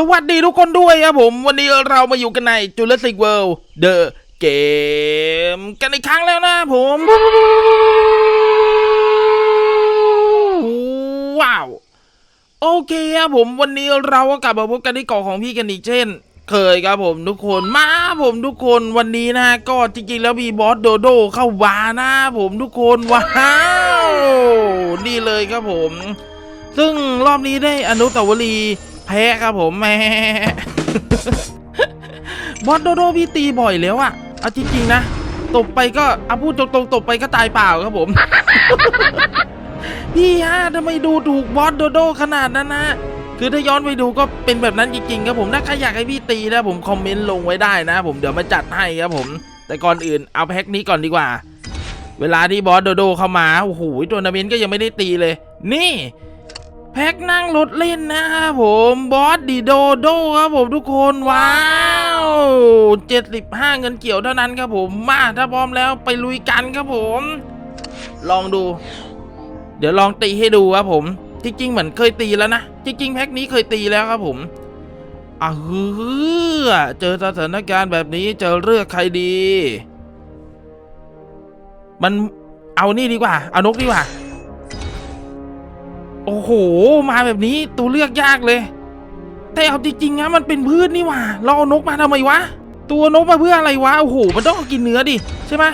สวัสดีทุกคนด้วยครับผม วันนี้เรามาอยู่กันใน Jurassic World The Game กันอีกครั้งแล้วนะผมว้าว โอเคครับผมวันนี้เราก็กลับมาพบกันที่เกาะของพี่กันอีกเช่น เคยครับผมทุกคนมาผมทุกคนวันนี้นะก็จริงๆแล้วมีบอสโดโดเข้ามานะผมทุกคนว้าวนี่เลยครับผม ซึ่งรอบนี้ได้อนุสาวรีย์ แพ้ครับผมแม่บอสโดโดพี่ตีบ่อยแล้วอะเอาจริงๆนะตบไปก็เอาพูดตรงๆตบไปก็ตายเปล่าครับผม พี่ฮะทำไมดูถูกบอสโดโดขนาดนั้นนะคือถ้าย้อนไปดูก็เป็นแบบนั้นจริงๆครับผมถ้าใครอยากให้พี่ตีนะผมคอมเมนต์ลงไว้ได้นะ ผมเดี๋ยวมาจัดให้ครับผม แต่ก่อนอื่นเอาแพ็คนี้ก่อนดีกว่า เวลาที่บอสโดโดเข้ามาโอ้โหตัวนาเมนต์ก็ยังไม่ได้ตีเลย นี่ แพ็คนั่งรถเล่นนะครับผมบอสดีโดโดครับผมทุกคนว้าว75เงินเกี่ยวเท่านั้นครับผมมาถ้าพร้อมแล้วไปลุยกันครับผม ลองดู เดี๋ยวลองตีให้ดูครับผมจริงๆเหมือนเคยตีแล้วนะจริงๆแพ็คนี้เคยตีแล้วครับผมอะเฮ้อเจอสถานการณ์แบบนี้จะเลือกใครดี มันเอานี่ดีกว่า เอานกดีกว่า โอ้โห มาแบบนี้ตัวเลือกยากเลย แต่เอาจริงๆนะมันเป็นพืชนี่หว่า เราเอานกมาทำไมวะ ตัวนกมาเพื่ออะไรวะ โอ้โห มันต้องกินเนื้อดิ ใช่ไหม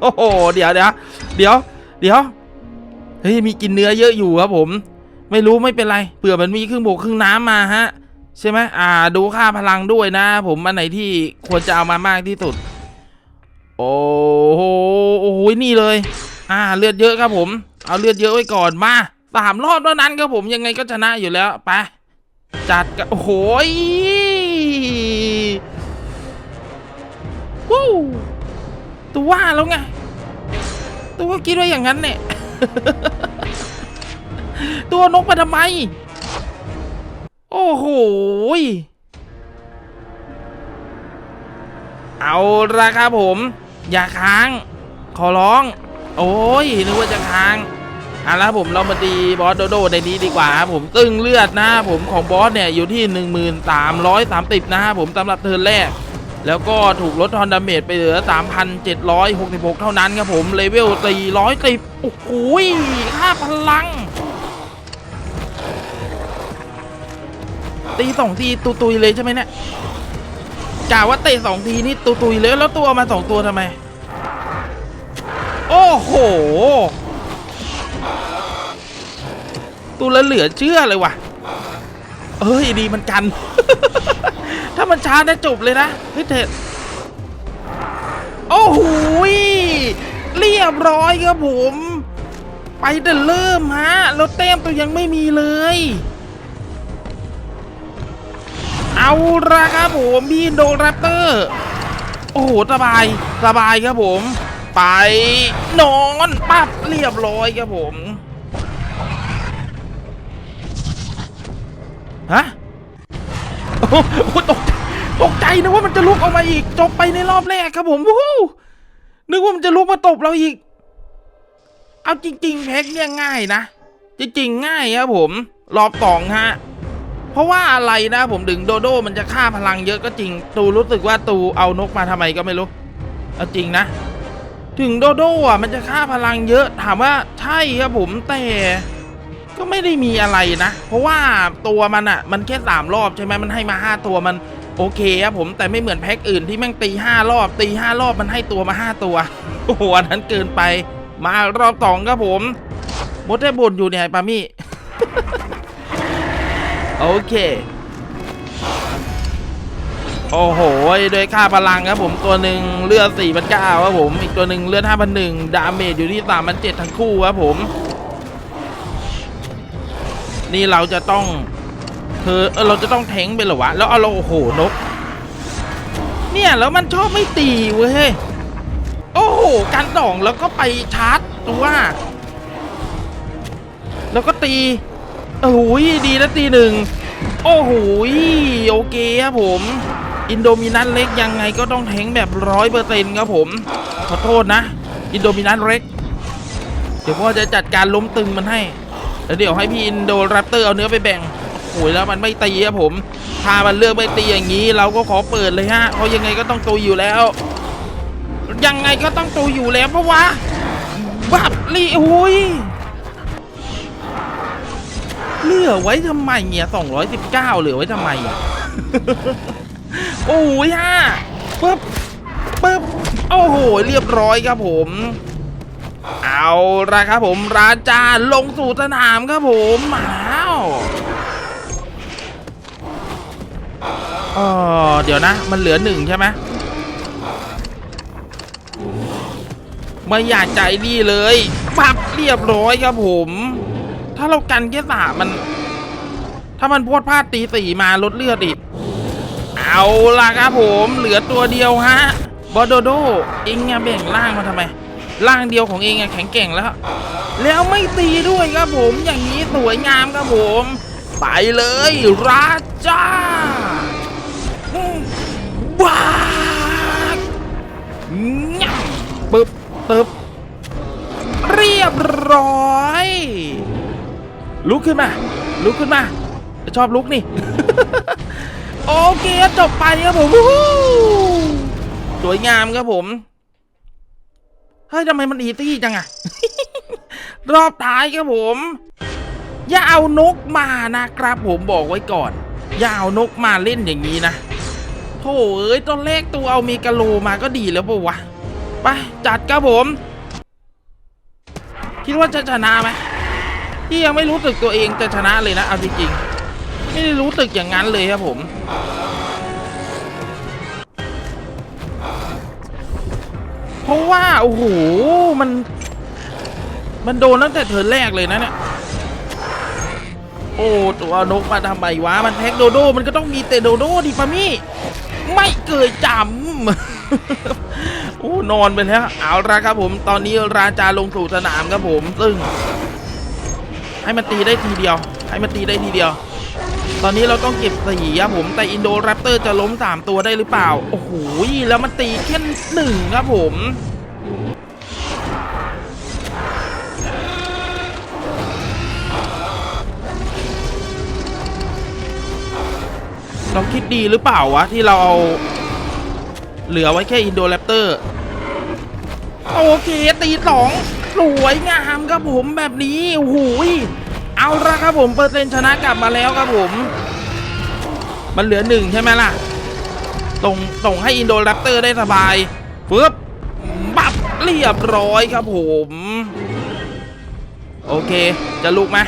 โอ้โห เดี๋ยวเดี๋ยวเดี๋ยวเดี๋ยว เฮ้ย มีกินเนื้อเยอะอยู่ครับผม ไม่รู้ไม่เป็นไร เผื่อมันมีครึ่งบกครึ่งน้ำมาฮะ ใช่ไหมอ่า ดูค่าพลังด้วยนะ ผมอันไหนที่ควรจะเอามามากที่สุด โอ้โห โอ้โห นี่เลย อ่า เลือดเยอะครับผม เอาเลือดเยอะไว้ก่อนมาสามรอบเท่านั้นครับผมยังไงก็ชนะอยู่แล้วไปจัดกันโอ้โหยวู้ตัวว่าแล้วไงตัวก็คิดว่าอย่างนั้นเนี่ยตัวนกมาทำไม โอ้โหเอาละครับผม อย่าค้าง ขอร้อง โอ้ยนึกว่าจะค้างเอาละผมเรามาดีบอสโดโดในนี้ดีกว่าครับผมตึงเลือดนะผมของบอสเนี่ยอยู่ที่ 1330นะครับผมสำหรับเทิร์นแรก แล้วก็ถูกลดทอนดาเมจไปเหลือ 3,766 เท่านั้นครับผมเลเวล410โอ้โหยค่าพลัง ตีสองทีตุตุยเลยใช่ไหมเนี่ยกะว่าเตะสองทีนี่ตุตุยเลยแล้วตัวมาสองตัวทำไม โอ้โห ตัวละเหลือเชื่อเลยว่ะ เอ้ยดีมันกัน ถ้ามันช้านะจบเลยนะเฮ้ยเท็ดโอ้โหยเรียบร้อยครับผม ไปแต่เริ่มฮะแล้วแต้มตัวยังไม่มีเลย เอาละครับผมพี่โดแรปเตอร์ โอ้โหสบายสบายครับผม ไป นอนปั๊บเรียบร้อยครับผมฮะโอ้ตกตกใจนะว่ามันจะลุกออกมาอีกจบไปในรอบแรกครับผมวู้นึกว่ามันจะลุกมาตบเราอีก เอาจริง ๆ แพ็กเนี่ยง่ายนะจริงๆง่ายครับผม รอบสองฮะเพราะว่าอะไรนะผมถึงโดโดมันจะฆ่าพลังเยอะก็จริง ตูรู้สึกว่าตูเอานกมาทำไมก็ไม่รู้ เอาจริงนะ ถึงโดโดอะมันจะฆ่าพลังเยอะถามว่าใช่ครับผมแต่ก็ไม่ได้มีอะไรนะ เพราะว่าตัวมันอะมันแค่สามรอบใช่ไหมมันให้มาห้าตัวมันโอเคครับผมแต่ไม่เหมือนแพ็คอื่นที่แม่งตีห้ารอบ ตีห้ารอบมันให้ตัวมาห้าตัวโอ้โหอันนั้นเกินไป มารอบสองครับผมมดได้บนอยู่เนี่ยปามี่โอเค โอ้โหโดยค่าพลังครับผมตัวหนึ่งเลือด4 9 0 0ครับผมอีกตัวหนึ่งเลือด5 0 0ดาเมจอยู่ที่3 0 0ทั้งคู่ครับผม นี่เราจะต้องเธอเออเราจะต้องแทงไปเหรอวะ แล้วเอาเราโอ้โหนก เนี่ยแล้วมันชอบไม่ตีเว้ยโอ้โหการดองแล้วก็ไปชาร์จตัวแล้วก็ตีโอ้โหดีนะตีหนึ่งโอ้โหโอเคครับผม อินโดมินันเล็กยังไงก็ต้องแทงแบบร้อยเปอร์เซ็นต์ครับผม ขอโทษนะ อินโดมินันเล็ก เดี๋ยวพ่อจะจัดการล้มตึงมันให้ แล้วเดี๋ยวให้พี่อินโดแรปเตอร์เอาเนื้อไปแบ่งโอ้ยแล้วมันไม่ตีครับผม ถ้ามันเลือกไม่ตีอย่างนี้ เราก็ขอเปิดเลยฮะ เพราะยังไงก็ต้องตุยอยู่แล้ว ยังไงก็ต้องตุยอยู่แล้วเพราะว่าบับลีอุ้ยเหลือไว้ทำไมเนี่ย219เหลือไว้ทำไมอะ โอ้ยฮะปึ๊บปึ๊บโอ้โห เรียบร้อยครับผม เอาละครับผมราจาลงสู่สนามครับผมอ้าวเออเดี๋ยวนะ มันเหลือหนึ่งใช่ไหมไม่อยากใจดีเลยปับเรียบร้อยครับผม ถ้าเรากันแค่สามมัน ถ้ามันพวดพลาดตีสี่มาลดเลือดอีก เอาล่ะครับผมเหลือตัวเดียวฮะบอโดโดเองอะแบ่งร่างมาทำไมร่างเดียวของเองอะแข็งแกร่งแล้ว แล้วไม่ตีด้วยครับผมอย่างนี้สวยงามครับผม ไปเลยราจาว้ากงับปึ๊บตึบเรียบร้อย ลุกขึ้นมา ลุกขึ้นมา ชอบลุกนี่ โอเคจบไปครับผมสวยงามครับผม เฮ้ยทำไมมันอีตี้จังอะรอบท้ายครับผม อย่าเอานกมานะครับผมบอกไว้ก่อน อย่าเอานกมาเล่นอย่างนี้นะโธ่เอ้ยตอนแรกตัวเอามีกะโลมาก็ดีแล้วปะวะไปจัดครับผม คิดว่าจะชนะไหมที่ยังไม่รู้สึกตัวเองจะชนะเลยนะเอาจริงๆ ไม่ได้รู้สึกอย่างนั้นเลยครับผม เพราะว่า โอ้โห มัน มันโดนตั้งแต่เทิร์นแรกเลยนะเนี่ย โอ้ ตัวนกมาทำไมวะ มันแท็กโดโด มันก็ต้องมีแต่โดโดดิปามี่ ไม่เกิดจำโอ้ นอนไปแล้วเอาละครับผม ตอนนี้ราจาลงสู่สนามครับผม ซึ่ง ให้มันตีได้ทีเดียว ให้มันตีได้ทีเดียว ตอนนี้เราต้องเก็บสี่ครับผมแต่อินโดแรปเตอร์จะล้มสามตัวได้หรือเปล่า โอ้โหแล้วมันตีแค่หนึ่งครับผมเราคิดดีหรือเปล่าวะ ที่เราเอาเหลือไว้แค่อินโดแรปเตอร์ โอเค ตีสองสวยงามครับผมแบบนี้โอ้โหย เอาละครับผมเปอร์เซ็นต์ชนะกลับมาแล้วครับผม มันเหลือหนึ่งใช่ไหมล่ะส่งส่งให้อินโดแรปเตอร์ได้สบายปึ๊บบับเรียบร้อยครับผม โอเค จะลุกไหม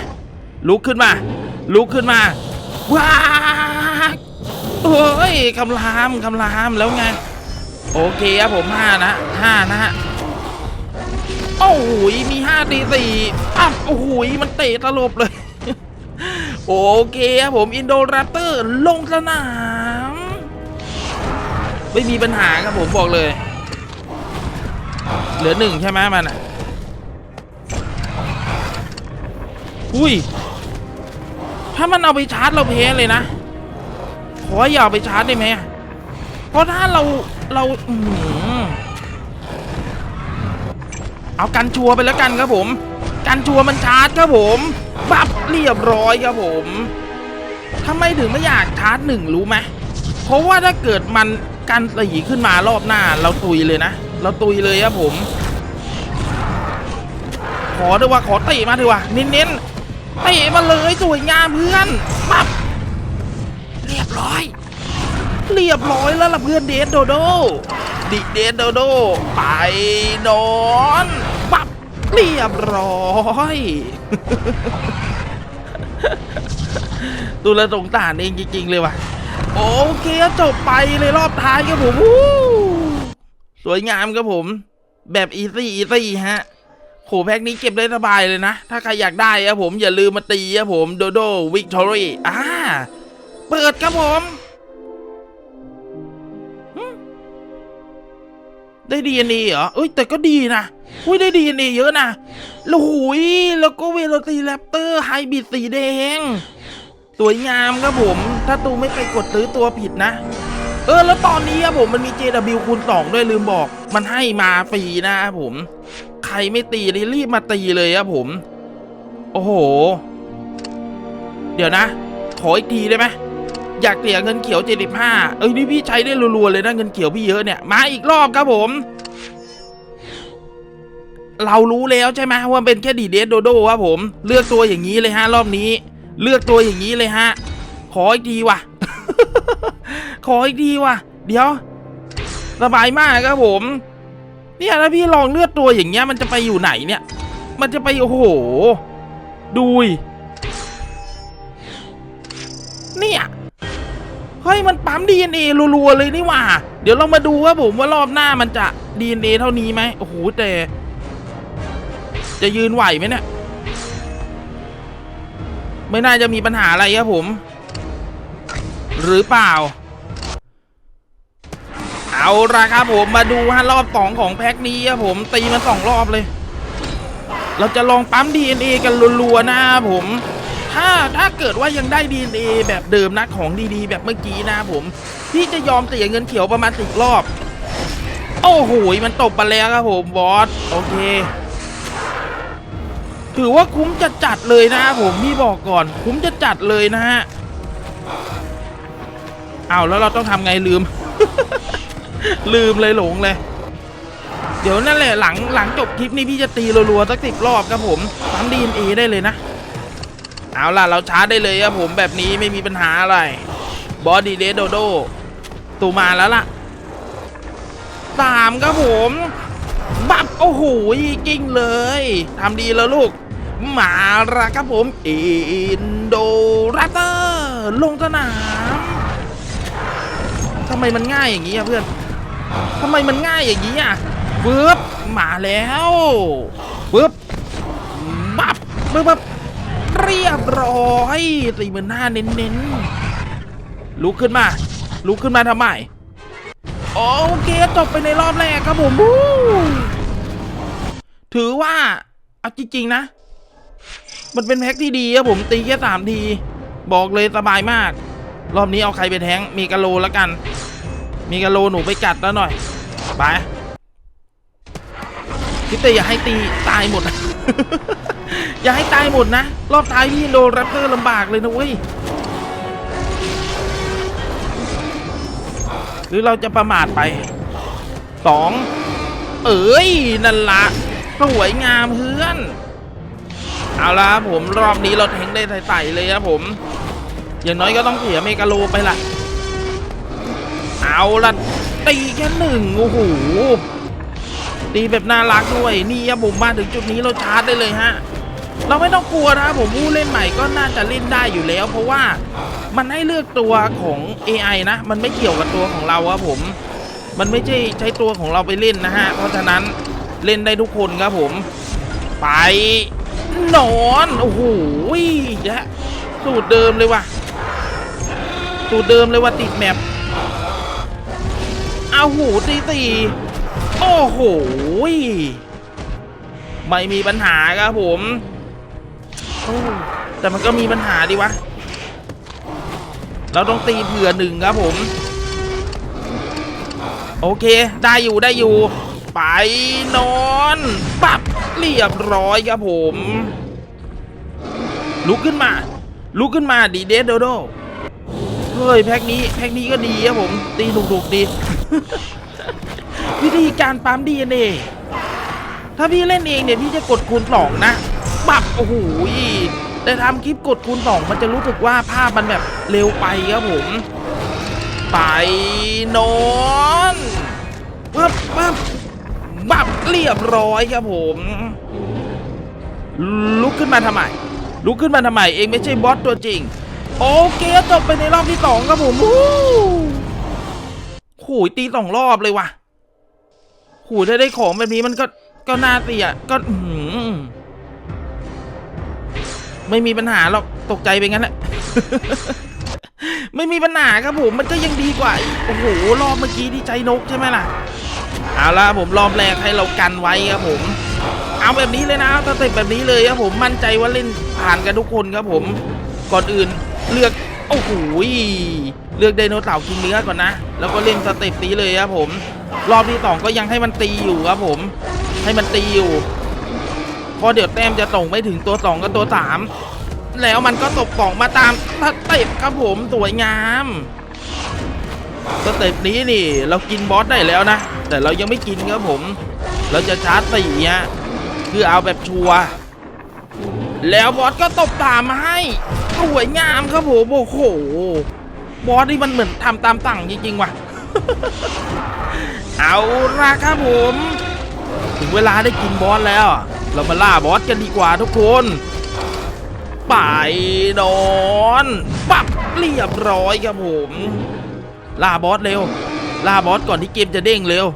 ลุกขึ้นมา ลุกขึ้นมา ว้ากเฮ้ยคำรามคำรามแล้วไง โอเคครับผมห้านะห้านะฮะ โอ้โหยมีห้าตีสี่อ้าวโอ้โหยมันเตะตลบเลย โอเคครับผมอินโดแรปเตอร์ลงสนาม ไม่มีปัญหาครับผมบอกเลย เหลือหนึ่งใช่ไหมมันอะอุ้ย ถ้ามันเอาไปชาร์จเราแพ้เลยนะ ขออย่าไปชาร์จได้ไหมะเพราะถ้าเราเราอื เอากันชัวร์ไปแล้วกันครับผม กันชัวร์มันชาร์จครับผมบับเรียบร้อยครับผมทำไมถึงไม่อยากชาร์จหนึ่งรู้ไหมเพราะว่าถ้าเกิดมันกันสีขึ้นมารอบหน้า เราตุยเลยนะ เราตุยเลยครับผม ขอด้วยว่าขอเตะมาดีกว่าเน้นๆเตะมาเลยสวยงามเพื่อนปั๊บเรียบร้อย เรียบร้อยแล้วล่ะเพื่อนเดดโดโดดิเดดโดโดไปนอน เรียบร้อยดูแลสงสารเองจริง ๆ เลยว่ะ โอเคจบไปเลยรอบท้ายครับผมสวยงามครับผม แบบอีซี่อีซี่ฮะโหแพ็กนี้เก็บได้สบายเลยนะ ถ้าใครอยากได้ครับผมอย่าลืมมาตีครับผมโดโดวิกตอรี่อ่าเปิดครับผม ได้ดีอ็นเอเหรอเอ้ยแต่ก็ดีนะ อุ้ยได้ดีเนเอเยอะนะแล้วหุยแล้วก็เวโรตีแรปเตอร์ไฮบิดสีแดง สวยงามครับผม ถ้าตูไม่ไปกดซื้อตัวผิดนะ เออ แล้วตอนนี้ครับผมมันมี JW คูณ2ด้วยลืมบอก มันให้มาฟรีนะครับผม ใครไม่ตีนี่รีบมาตีเลยครับผม โอ้โห เดี๋ยวนะ ขออีกทีได้ไหมอยากเสียเงินเขียว 75 เอ้ยนี่พี่ใช้ได้รัวๆเลยนะเงินเขียวพี่เยอะเนี่ย มาอีกรอบครับผม เรารู้แล้วใช่ไหมว่าเป็นแค่ดีเดสโดโดครับผม เลือกตัวอย่างนี้เลยฮะรอบนี้ เลือกตัวอย่างนี้เลยฮะ ขออีกทีว่ะ ขออีกทีว่ะ เดี๋ยวสบายมากครับผม เนี่ยถ้าพี่ลองเลือกตัวอย่างเงี้ยมันจะไปอยู่ไหนเนี่ย มันจะไปโอ้โห ดูดิเนี่ยเฮ้ยมันปั๊ม DNA รัวๆเลยนี่หว่า เดี๋ยวเรามาดูครับผมว่ารอบหน้ามันจะ DNA เท่านี้ไหมโอ้โหแต่ จะยืนไหวไหมเนี่ย ไม่น่าจะมีปัญหาอะไรครับผม หรือเปล่า เอาละครับผมมาดูฮะรอบสองของแพ็คนี้ครับผมตีมันสองรอบเลย เราจะลองปั๊ม DNA กันรัวๆนะครับผมถ้าถ้าเกิดว่ายังได้ DNA แบบเดิมนะของดีๆ แบบเมื่อกี้นะครับผมพี่จะยอมเสียเงินเขียวประมาณสิบรอบ โอ้โหมันตบไปแล้วครับผมบอส โอเค ถือว่าคุ้มจะจัดเลยนะครับผมพี่บอกก่อนคุ้มจะจัดเลยนะฮะเอาแล้วเราต้องทำไงลืม ลืมเลยหลงเลย เดี๋ยวนั่นแหละหลังหลังจบคลิปนี้พี่จะตีรัวๆสักสิบรอบครับผมปั๊มดีเอเอได้เลยนะเอาล่ะเราชาร์จได้เลยครับผมแบบนี้ไม่มีปัญหาอะไรบอดี้เดโดโดตูมาแล้วล่ะตามครับผม บับโอ้โหกิ้งเลยทำดีแล้วลูก มาละครับผม อินโดรัตเตอร์ลงสนามทำไมมันง่ายอย่างนี้อะเพื่อนทำไมมันง่ายอย่างนี้อะปึ๊บมาแล้วปึ๊บบับปึ๊บบับเรียบร้อยสี่หมื่นห้าเน้นๆลุกขึ้นมาลุกขึ้นมาทำไมโอเคจบไปในรอบแรกครับผมวู้ ถือว่าเอาจริงๆนะ มันเป็นแพ็คที่ดีครับผมตีแค่สามที บอกเลยสบายมาก รอบนี้เอาใครไปแทงมีกะโลแล้วกัน มีกะโลหนูไปกัดแล้วหน่อย ไปพี่เต้อย่าให้ตีตายหมด อย่าให้ตายหมดนะ รอบท้ายพี่โดนแรปเตอร์ลำบากเลยนะเว้ยหรือเราจะประมาทไปสองเอ้ยนั่นละ สวยงามเพื่อน เอาละครับผมรอบนี้เราแทงได้ใส่ๆเลยครับผม อย่างน้อยก็ต้องเสียเมกาโลไปละเอาละตีแค่หนึ่งโอ้โหตีแบบน่ารักด้วยนี่ครับผมมาถึงจุดนี้เราชาร์จได้เลยฮะเราไม่ต้องกลัวนะครับผมผู้เล่นใหม่ก็น่าจะเล่นได้อยู่แล้ว เพราะว่ามันให้เลือกตัวของ AI นะ มันไม่เกี่ยวกับตัวของเราครับผม มันไม่ใช่ใช้ตัวของเราไปเล่นนะฮะ เพราะฉะนั้น เล่นได้ทุกคนครับผม ไปนอนโอ้โหยะสูตรเดิมเลยว่ะ สูตรเดิมเลยว่าติดแมปเอาหูตีตีโอ้โหยไม่มีปัญหาครับผมแต่มันก็มีปัญหาดิวะ เราต้องตีเผื่อหนึ่งครับผม โอเค ได้อยู่ได้อยู่ ไปนอนปับเรียบร้อยครับผม ลุกขึ้นมา ลุกขึ้นมาดีเดสโดโดเฮ้ยแพ็กนี้แพ็กนี้ก็ดีครับผม ตีถูกๆดี วิธีการปั๊มดีเอถ้าพี่เล่นเองเนี่ยพี่จะกดคูณสองนะปับโอ้โหแต่ทำคลิปกดคูณสองมันจะรู้สึกว่าภาพมันแบบเร็วไปครับผม ไปนอนปั๊บปั๊บ บับเรียบร้อยครับผม ลุกขึ้นมาทำไม ลุกขึ้นมาทำไม เองไม่ใช่บอสตัวจริง โอเคจบไปในรอบที่สองครับผมวู้โหยตีสองรอบเลยว่ะโหยถ้าได้ของแบบนี้มันก็ก็น่าเสียก็อืไม่มีปัญหาหรอกตกใจไปงั้นแหละไม่มีปัญหาครับผมมันก็ยังดีกว่า โอ้โห รอบเมื่อกี้ที่ใจนกใช่ไหมล่ะ เอาละผมรอบแรกให้เรากันไว้ครับผมเอาแบบนี้เลยนะสเต็ปแบบนี้เลยครับผมมั่นใจว่าเล่นผ่านกันทุกคนครับผมก่อนอื่นเลือกโอ้โหเลือกไดโนเต่ากินเนื้อก่อนนะ แล้วก็เล่นสเต็ปนี้เลยครับผม รอบที่สองก็ยังให้มันตีอยู่ครับผม ให้มันตีอยู่พราะเดี๋ยวแต้มจะส่งไม่ถึงตัวสองกับตัวสามแล้วมันก็ตบกล่องมาตามสเต็ปครับผมสวยงาม สเต็ปนี้นี่ เรากินบอสได้แล้วนะ แต่เรายังไม่กินครับผม เราจะชาร์จสี่ฮะคือเอาแบบชัวแล้วบอสก็ตบตามมาให้สวยงามครับผมโอ้โห บอสนี่มันเหมือนทำตามสั่งจริงๆว่ะ เอาละครับผม ถึงเวลาได้กินบอสแล้ว เรามาล่าบอสกันดีกว่าทุกคนไปนอน ปับเรียบร้อยครับผม ล่าบอสเร็ว ล่าบอสก่อนที่เกมจะเด้งเร็ว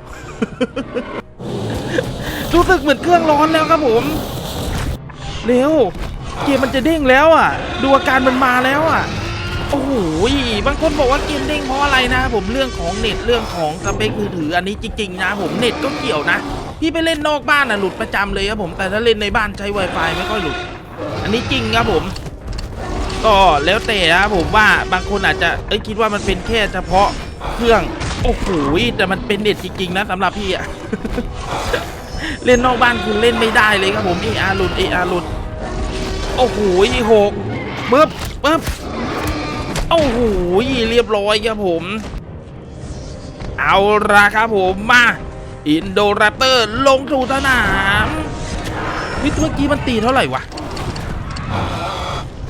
รู้สึกเหมือนเครื่องร้อนแล้วครับผม เร็ว เกมมันจะเด้งแล้วอะ ดูอาการมันมาแล้วอะ โอ้โห บางคนบอกว่าเกมเด้งเพราะอะไรนะผมเรื่องของเน็ตเรื่องของสเปคมือถืออันนี้จริงๆนะผมเน็ตก็เกี่ยวนะ พี่ไปเล่นนอกบ้านอะหลุดประจำเลยครับผม แต่ถ้าเล่นในบ้านใช้ Wi-Fi ไม่ค่อยหลุด อันนี้จริงครับผม ก็แล้วแต่นะผมว่าบางคนอาจจะเอ้ยคิดว่ามันเป็นแค่เฉพาะเครื่องโอ้โหแต่มันเป็นเน็ตจริงๆนะสำหรับพี่อะเล่นนอกบ้านคุณเล่นไม่ได้เลยครับผมเออาหลุดเออาหลุดโอ้โหหกปึ๊บปึ๊บโอ้โหเรียบร้อยครับผม เอาละครับผมมาอินโดราเตอร์ลงสู่สนามวิเมื่อกี้มันตีเท่าไหร่วะ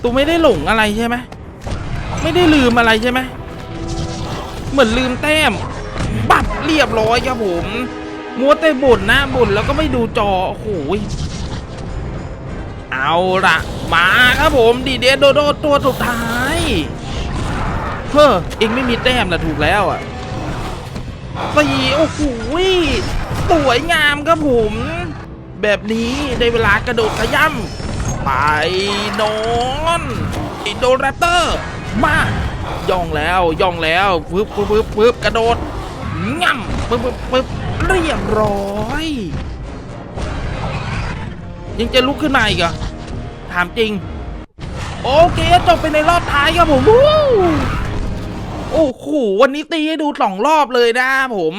ตูไม่ได้หลงอะไรใช่ไหมไม่ได้ลืมอะไรใช่ไหมเหมือนลืมแต้มปับเรียบร้อยครับผมมัวแต่บ่นนะบ่นแล้วก็ไม่ดูจอโอ้โหยเอาละมาครับผมดีเดโดโดตัวสุดท้ายเฮ้อเองไม่มีแต้มนะถูกแล้วอะสี่โอ้โหสวยงามครับผม แบบนี้ได้เวลากระโดดขย้ำ ไปนอนอินโดแรปเตอร์ มาย่องแล้วย่องแล้วปึ๊บปึ๊บปึ๊บปึ๊บกระโดดง่ำปึ๊บปึ๊บปึ๊บเรียบร้อย ยังจะลุกขึ้นมาอีกเหรอถามจริง โอเคจบไปในรอบท้ายครับผมโอ้โหวันนี้ตีให้ดูสองรอบเลยนะผม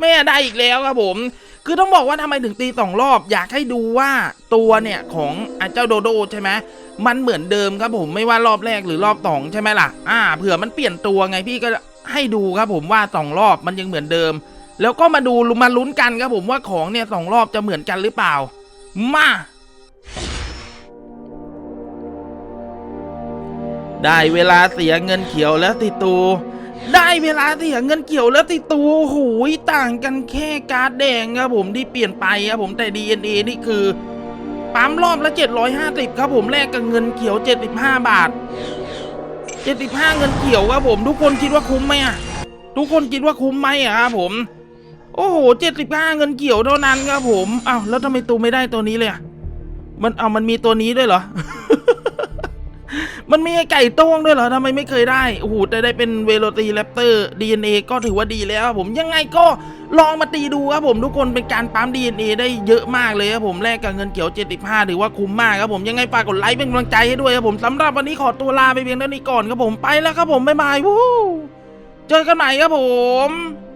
แม่ได้อีกแล้วครับผม คือต้องบอกว่าทำไมถึงตีสองรอบ อยากให้ดูว่าตัวเนี่ยของอเจ้าโดโดใช่ไหมมันเหมือนเดิมครับผมไม่ว่ารอบแรกหรือรอบสองใช่ไหมล่ะ อ่า เผื่อมันเปลี่ยนตัวไงพี่ก็ให้ดูครับผมว่าสองรอบมันยังเหมือนเดิม แล้วก็มาดูมาลุ้นกันครับผมว่าของเนี่ยสองรอบจะเหมือนกันหรือเปล่า มาได้เวลาเสียเงินเขียวแล้วติตู ได้เวลาเสียเงินเขียวแล้วติดตูโอ้โหูยต่างกันแค่การ์ดแดงครับผมที่เปลี่ยนไปครับผมแต่ DNA นี่คือปั๊มรอบละ 750 ครับผมแลกกับเงินเขียว 75 บาท 75 เงินเขียวครับผม ทุกคนคิดว่าคุ้มไหมอะทุกคนคิดว่าคุ้มไหมอะครับผม โอ้โห 75 เงินเขียวเท่านั้นครับผมอ้าวแล้วทำไมตูไม่ได้ตัวนี้เลยอะมันเอามันมีตัวนี้ด้วยเหรอ มันมีไอ้ไก่โต้งด้วยเหรอทำไมไม่เคยได้โอ้โหแต่ได้เป็นเวโรตีแรปเตอร์ DNA ก็ถือว่าดีแล้วผมยังไงก็ลองมาตีดูครับผมทุกคนเป็นการปั๊ม DNA ได้เยอะมากเลยครับผมแลกกับเงินเขียว 75 ถือว่าคุ้มมากครับผมยังไงฝากกดไลค์เป็นกำลังใจให้ด้วยครับผมสำหรับวันนี้ขอตัวลาไปเพียงเท่านี้ก่อนครับผมไปแล้วครับผมบ๊ายบายวู้เจอกันใหม่ครับผม